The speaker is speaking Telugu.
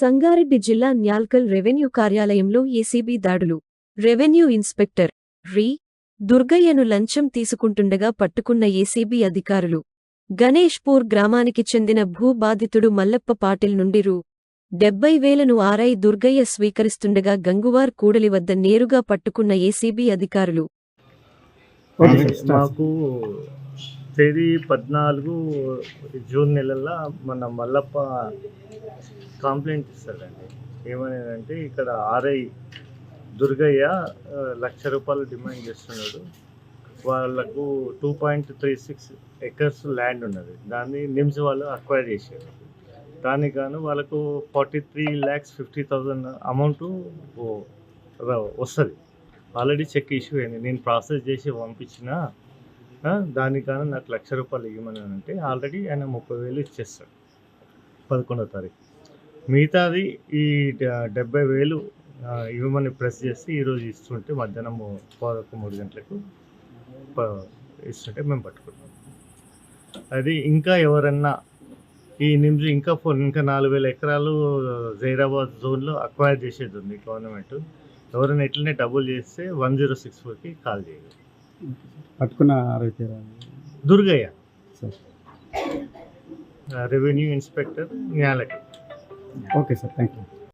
సంగారెడ్డి జిల్లా న్యాల్కల్ రెవెన్యూ కార్యాలయంలో ఏసీబీ దాడులు. రెవెన్యూ ఇన్స్పెక్టర్ రీ. దుర్గయ్యను లంచం తీసుకుంటుండగా పట్టుకున్న ఏసీబీ అధికారులు. గణేష్పూర్ గ్రామానికి చెందిన భూబాధితుడు మల్లప్ప పాటిల్ నుండి రూ. డెబ్బై వేలను ఆర్ఐ దుర్గయ్య స్వీకరిస్తుండగా గంగువార్ కూడలి వద్ద నేరుగా పట్టుకున్న ఏసీబీ అధికారులు. మాకు తేదీ పద్నాలుగు జూన్ నెలల్లో మన మల్లప్ప కంప్లైంట్ ఇస్తాడండి. ఏమనేదంటే ఇక్కడ ఆర్ఐ దుర్గయ్య లక్ష రూపాయలు డిమాండ్ చేస్తున్నాడు. వాళ్ళకు two point three six acres land ఉన్నది. దాన్ని నిమ్స్ వాళ్ళు అక్వైర్ చేశారు. దానికి గాను వాళ్ళకు forty three lakhs fifty thousand amount వస్తుంది. ఆల్రెడీ చెక్ ఇష్యూ అయింది. నేను ప్రాసెస్ చేసి పంపించిన ఆ, దానికి నాకు లక్ష రూపాయలు ఇవ్వమని అంటే ఆల్రెడీ ఆయన ముప్పై వేలు ఇచ్చేస్తాడు. పదకొండో తారీఖు. మిగతాది ఈ డెబ్బై వేలు ఇవ్వమని ప్రెస్ చేసి ఈరోజు ఇస్తుంటే మధ్యాహ్నం పదకొండు మూడు గంటలకు ఇస్తుంటే మేము పట్టుకున్నాం. అది ఇంకా ఎవరన్నా ఈ నిమిషం ఇంకా ఫోన్ ఇంకా నాలుగు వేల ఎకరాలు జైరాబాద్ జోన్లో అక్వైర్ చేసేది ఉంది గవర్నమెంట్. ఎవరైనా ఇట్లనే డబుల్ చేస్తే వన్ జీరో సిక్స్ ఫోర్కి కాల్ చేయాలి పట్టుకున్న దుర్గయ్య. Sir. రెవెన్యూ ఇన్స్పెక్టర్ న్యాలకి ఓకే సార్ థ్యాంక్ యూ